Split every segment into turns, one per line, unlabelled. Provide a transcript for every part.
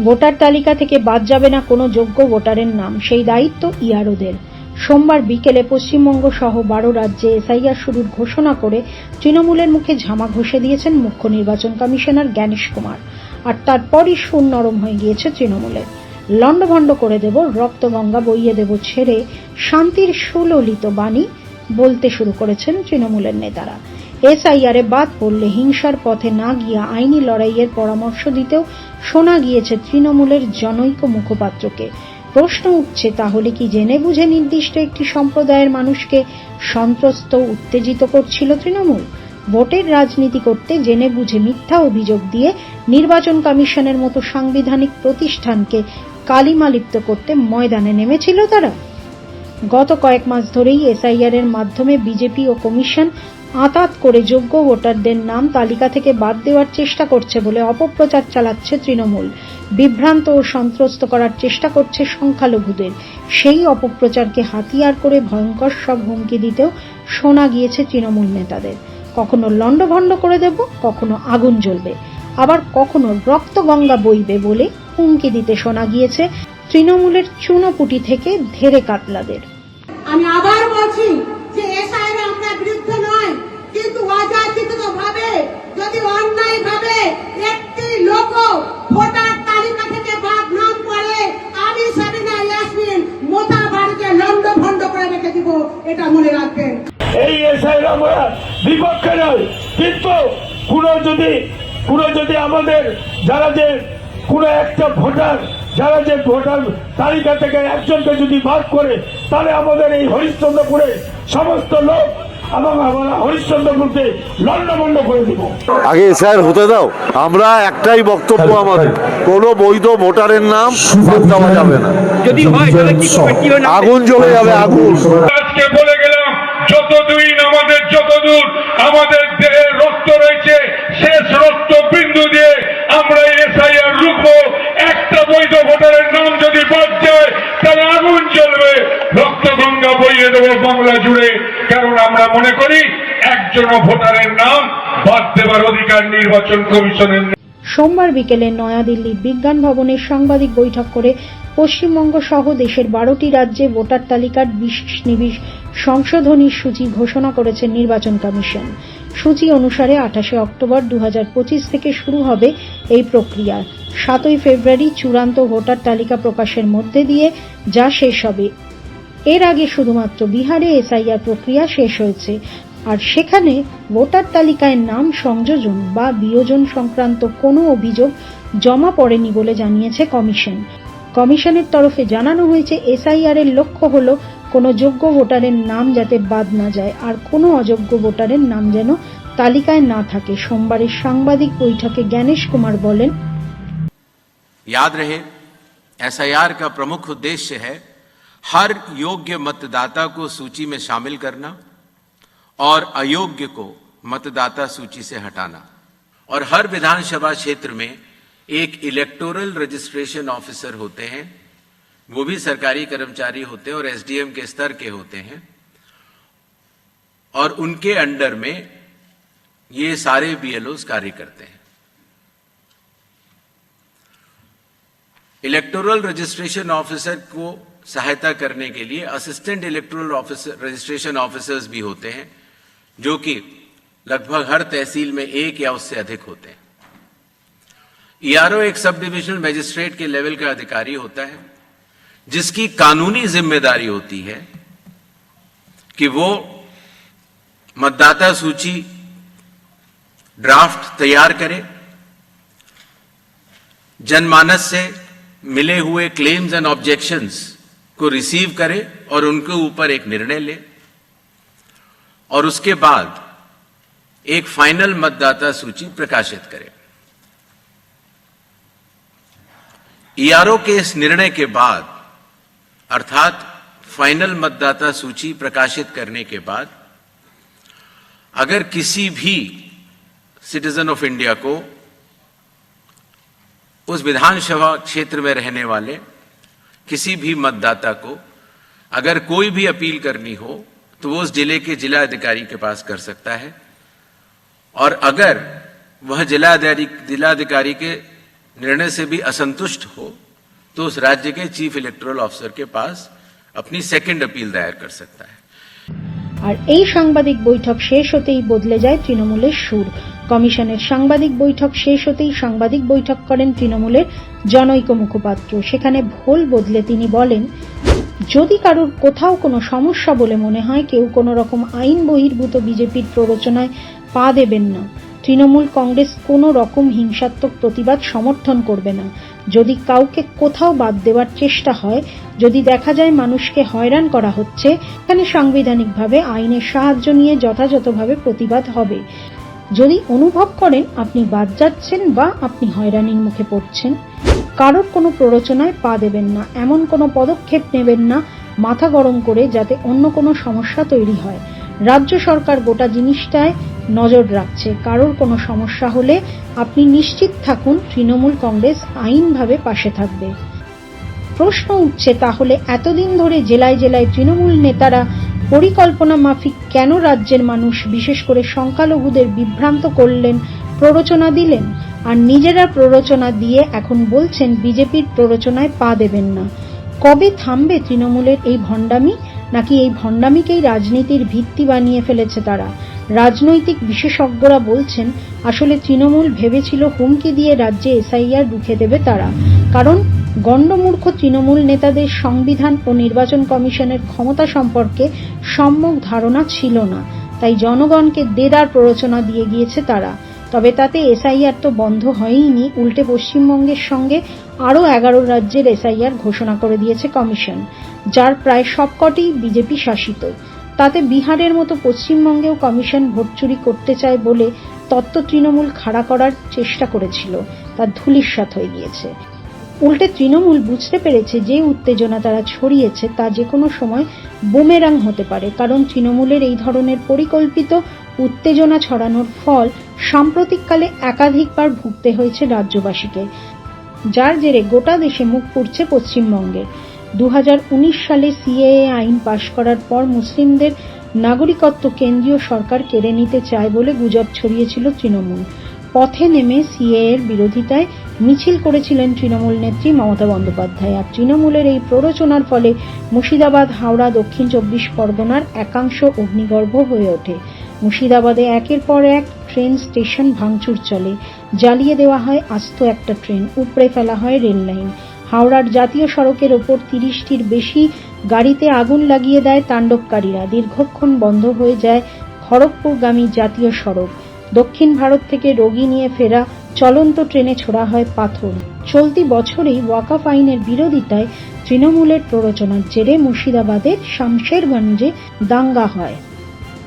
Voter তালিকা থেকে বাদ যাবে না কোনো যোগ্য ভোটারের নাম, সেই দায়িত্ব ইয়ারোদের। সোমবার বিকেলে পশ্চিমবঙ্গ সহ বারো রাজ্যে এসআইআর শুরুর ঘোষণা করে তৃণমূলের মুখে ঝামা ঘষে দিয়েছেন মুখ্য নির্বাচন কমিশনার জ্ঞানেশ কুমার। আর তারপরই সুর নরম হয়ে গিয়েছে তৃণমূলের। লণ্ডভণ্ড করে দেব, রক্তগঙ্গা বইয়ে দেব ছেড়ে শান্তির সুললিত বাণী বলতে শুরু করেছেন তৃণমূলের নেতারা। এসআইআরে বাদ পড়লে হিংসার পথে না গিয়ে আইনি লড়াইয়ের পরামর্শ দিতেও শোনা গিয়েছে তৃণমূলের জনৈক মুখপাত্রকে। প্রশ্ন উঠছে, তাহলে কি জেনে বুঝে নির্দিষ্ট একটি সম্প্রদায়ের মানুষকে সন্ত্রস্ত উত্তেজিত করছিল তৃণমূল? ভোটের রাজনীতি করতে জেনে বুঝে মিথ্যা অভিযোগ দিয়ে নির্বাচন কমিশনের মতো সাংবিধানিক প্রতিষ্ঠানকে কালিমালিপ্ত করতে ময়দানে নেমেছিল তারা। গত কয়েক মাস ধরেই এসআইআর এর মাধ্যমে বিজেপি ও কমিশন আঁতাত করে যোগ্য ভোটারদের নাম তালিকা থেকে বাদ দেওয়ার চেষ্টা করছে বলে অপপ্রচার চালাচ্ছে তৃণমূল। বিভ্রান্ত ও সন্ত্রস্ত করার চেষ্টা করছে সংখ্যালঘুদের। সেই অপপ্রচারকে হাতিয়ার করে ভয়ঙ্কর সব হুমকি দিতেও শোনা গিয়েছে তৃণমূল নেতাদের। কখনো লণ্ডভণ্ড করে দেব, কখনো আগুন জ্বলবে। আবার কখনো রক্তগঙ্গা বইবে বলে হুমকি দিতে শোনা গিয়েছে তৃণমূলের চুনোপুটি থেকে ধেরে কাতলাদের।
আমি আবার বলছি যে এসআইআর আমরা বিরুদ্ধে নয় কিন্তু অযাচিত ভাবে যদি অন্যায় ভাবে একটি লোক ভোটার তালিকা থেকে বাদ নাম পড়ে আমি সাবিনা ইয়াসমিন মোতা বাড়িকে লন্ড ভন্ড করে রেখে দিব এটা মনে রাখবেন
এই এসআইয়ের আমরা বিপক্ষে নয় পুরো যদি পুরো যদি আমাদের যারা যে পুরো একটা ভোটার যারা যে ভোটার তালিকা থেকে একজনকে যদি বাদ করে তাহলে আমাদের এই হরিশ্চন্দ্রপুরে সমস্ত লোক এবং আমরা হরিশ্চন্দ্রপুরকে লন্ডভন্ড করে দিব।
আগে স্যার হতে দাও আমরা একটাই বক্তব্য আমাদের। কোনো বৈধ ভোটারের নাম বাদ দেওয়া যাবে না।
যদি হয় তাহলে কি
আগুন জ্বলে যাবে আগুন।
আজকে বলে গেলাম যতদিন আমাদের যতদূর আমাদের দেহে রক্ত রয়েছে, শেষ রক্ত বিন্দু দিয়ে আমরা এসআইআর রুখবো। একটা বৈধ ভোটারের নাম যদি বাদ যায়, তাহলে আগুন জ্বলবে। রক্ত গঙ্গা বইয়ে দেবো বাংলা জুড়ে। কারণ আমরা মনে করি, একজনও ভোটারের নাম বাদ দেবার অধিকার নির্বাচন কমিশনের
সোমবার বিকেলে নয়াদিল্লির বিজ্ঞান ভবনের সাংবাদিক বৈঠক করে পশ্চিমবঙ্গ সহ দেশের বারোটি রাজ্যে ভোটার তালিকার বিশেষ নিবিশ সংশোধনীর সূচি ঘোষণা করেছে নির্বাচন কমিশন। সূচি অনুসারে আঠাশে অক্টোবর দু হাজার পঁচিশ থেকে শুরু হবে এই প্রক্রিয়া। সাতই ফেব্রুয়ারি চূড়ান্ত ভোটার তালিকা প্রকাশের মধ্যে দিয়ে যা শেষ হবে। এর আগে শুধুমাত্র বিহারে এসআইআর প্রক্রিয়া শেষ হয়েছে। আর সেখানে ভোটার তালিকায় নাম সংযোজন বা বিয়োজন সংক্রান্ত কোনো অভিযোগ জমা পড়েনি বলে জানিয়েছে কমিশন। কমিশনের তরফে জানানো হয়েছে এসআইআর এর লক্ষ্য হল কোনো যোগ্য ভোটারের নাম যাতে বাদ না যায় আর কোনো অযোগ্য ভোটারের নাম যেন তালিকায় না থাকে সোমবারের সাংবাদিক বৈঠকে জ্ঞানেশ কুমার বলেন
याद रहे एसआईआर का प्रमुख उद्देश्य है हर योग्य मतदाता को सूची में शामिल करना और अयोग्य को मतदाता सूची से हटाना और हर विधानसभा क्षेत्र में एक इलेक्टोरल रजिस्ट्रेशन ऑफिसर होते हैं वो भी सरकारी कर्मचारी होते हैं और एसडीएम के स्तर के होते हैं। और उनके अंडर में ये सारे बीएलओस कार्य करते हैं। इलेक्टोरल रजिस्ट्रेशन ऑफिसर को सहायता करने के लिए assistant electoral officer, registration officers भी होते हैं, जो कि लगभग हर तहसील में एक या उससे अधिक होते हैं। ईआरओ एक सब डिविजनल मजिस्ट्रेट के लेवल का अधिकारी होता है। जिसकी कानूनी ज़िम्मेदारी होती है कि वो मतदाता सूची ड्राफ्ट तैयार करे, जनमानस से मिले हुए क्लेम्स एंड ऑब्जेक्शंस को रिसीव करे और उनके ऊपर एक निर्णय ले और उसके बाद एक फाइनल मतदाता सूची प्रकाशित करे। ईआरओ के इस निर्णय के बाद अर्थात फाइनल मतदाता सूची प्रकाशित करने के बाद, अगर किसी भी सिटीजन ऑफ़ इंडिया को उस विधानसभा क्षेत्र में रहने वाले किसी भी मतदाता को अगर कोई भी अपील करनी हो तो वो उस ज़िले के जिला अधिकारी के पास कर सकता है। और अगर वह जिलाधिकारी जिलाधिकारी के निर्णय से भी असंतुष्ट हो तो उस राज्य के चीफ इलेक्टोरल ऑफिसर के पास अपनी सेकंड अपील दायर कर सकता है
আর এই সাংবাদিক বৈঠক শেষ হতেই বদলে যায় তৃণমূলের সুর কমিশনের সাংবাদিক বৈঠক শেষ হতেই সাংবাদিক বৈঠক করেন তৃণমূলের জনৈক মুখপাত্র সেখানে ভোল বদলে তিনি বলেন যদি কারোর কোথাও কোনো সমস্যা বলে মনে হয় কেউ কোনো রকম আইন বহির্ভূত বিজেপির প্ররোচনায় পা দেবেন না তৃণমূল কংগ্রেস কোনো রকম হিংসাত্মক প্রতিবাদ সমর্থন করবে না। যদি কাউকে কোথাও বাদ দেওয়ার চেষ্টা হয়, যদি দেখা যায় মানুষকে হয়রান করা হচ্ছে এখানে সাংবিধানিকভাবে, আইনের সাহায্য নিয়ে যথাযথভাবে প্রতিবাদ হবে। যদি অনুভব করেন আপনি বাদ যাচ্ছেন বা আপনি হয়রানির মুখে পড়ছেন, কারোর কোনো প্ররোচনায় পা দেবেন না, এমন কোনো পদক্ষেপ নেবেন না, মাথা গরম করে যাতে অন্য কোনো সমস্যা তৈরি হয়। রাজ্য সরকার গোটা জিনিসটায় নজর রাখছে। কারোর কোনো সমস্যা হলে আপনি নিশ্চিত থাকুন তৃণমূল কংগ্রেস আইনভাবে পাশে থাকবে। প্রশ্ন উঠছে, তাহলে এতদিন ধরে জেলায় জেলায় তৃণমূল নেতারা পরিকল্পনা মাফিক কেন রাজ্যের মানুষ বিশেষ করে সংখ্যালঘুদের বিভ্রান্ত করলেন, প্ররোচনা দিলেন? আর নিজেরা প্ররোচনা দিয়ে এখন বলছেন, বিজেপির প্ররোচনায় পা দেবেন না। কবে থামবে তৃণমূলের এই ভণ্ডামি? নাকি এই ভণ্ডামিকেই রাজনীতির ভিত্তি বানিয়ে ফেলেছে তারা? রাজনৈতিক বিশেষজ্ঞরা বলছেন, আসলে তৃণমূল ভেবেছিল হুমকি দিয়ে রাজ্যে এসআইআর রুখে দেবে তারা। কারণ, গণ্ডমূর্খ তৃণমূল নেতাদের সংবিধান ও নির্বাচন কমিশনের ক্ষমতা সম্পর্কে সম্যক ধারণা ছিল না। তাই জনগণকে দেদার প্ররোচনা দিয়ে গিয়েছে তারা। তবে তাতে এসআইআর তো বন্ধ হয়ইনি। উল্টে পশ্চিমবঙ্গের সঙ্গে আরও এগারো রাজ্যের এসআইআর ঘোষণা করে দিয়েছে কমিশন, যার প্রায় সবকটি বিজেপি শাসিত। তাতে বিহারের মতো পশ্চিমবঙ্গেও কমিশন ভোট চুরি করতে চায় বলে তত্ত্ব তৃণমূল খাড়া করার চেষ্টা করেছিল, তা ধূলিসাৎ হয়ে গিয়েছে। উল্টে তৃণমূল বুঝতে পেরেছে যে উত্তেজনা তারা ছড়িয়েছে তা যে কোনো সময় বুমেরাং হতে পারে, কারণ তৃণমূলের এই ধরনের পরিকল্পিত উত্তেজনা ছড়ানোর ফল সাম্প্রতিককালে একাধিকবার ভুগতে হয়েছে রাজ্যবাসীকে। যার জেরে গোটা দেশে মুখ পুড়ছে পশ্চিমবঙ্গের দু সালে সিএএ আইন পাশ করার পর মুসলিমদের নাগরিকত্ব কেন্দ্রীয় সরকার কেড়ে নিতে চায় বলে গুজব ছড়িয়েছিল তৃণমূল। পথে নেমে সিএ এর বিরোধিতায় মিছিল করেছিলেন তৃণমূল নেত্রী মমতা বন্দ্যোপাধ্যায়। আর তৃণমূলের এই প্ররোচনার ফলে মুর্শিদাবাদ, হাওড়া, দক্ষিণ চব্বিশ পরগনার একাংশ অগ্নিগর্ভ হয়ে ওঠে। মুর্শিদাবাদে একের পর এক ট্রেন স্টেশন ভাঙচুর চলে। জ্বালিয়ে দেওয়া হয় আস্ত একটা ট্রেন, উপড়ে ফেলা হয় রেল লাইন। হাওড়ার জাতীয় সড়কের ওপর তিরিশটির বেশি গাড়িতে আগুন লাগিয়ে দেয় তাণ্ডবকারীরা। দীর্ঘক্ষণ বন্ধ হয়ে যায় খড়গপুরগামী জাতীয় সড়ক। দক্ষিণ ভারত থেকে রোগী নিয়ে ফেরা চলন্ত ট্রেনে ছোড়া হয় পাথর। চলতি বছরেই ওয়াকাফ আইনের বিরোধিতায় তৃণমূলের প্ররোচনার জেরে মুর্শিদাবাদের শামশেরগঞ্জে দাঙ্গা হয়।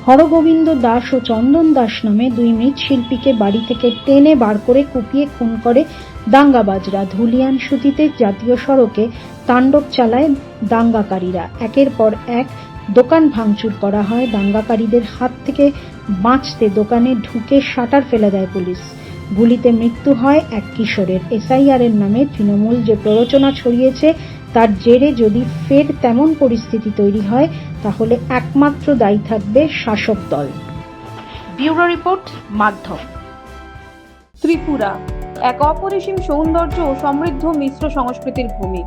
হরগোবিন্দ দাস ও চন্দন দাস নামে দুই মৃৎশিল্পীকে বাড়ি থেকে টেনে বার করে কুপিয়ে খুন করে দাঙ্গাবাজরা। ধুলিয়ান সুতিতে জাতীয় সড়কে তাণ্ডব চালায় দাঙ্গাকারীরা। একের পর এক দোকান ভাঙচুর করা হয়। দাঙ্গাকারীদের হাত থেকে বাঁচতে দোকানে ঢুকে শাটার ফেলে দেয় পুলিশ। গুলিতে মৃত্যু হয় এক কিশোরের। এসআইআর এর নামে তৃণমূল যে প্ররোচনা ছড়িয়েছে তার জেরে যদি ফের তেমন পরিস্থিতি তৈরি হয়, তাহলে একমাত্র দায়ী থাকবে শাসক দল।
ব্যুরো রিপোর্ট, মাধ্যম।
ত্রিপুরা, এক অপরিসীম সৌন্দর্য ও সমৃদ্ধ মিশ্র সংস্কৃতির ভূমি।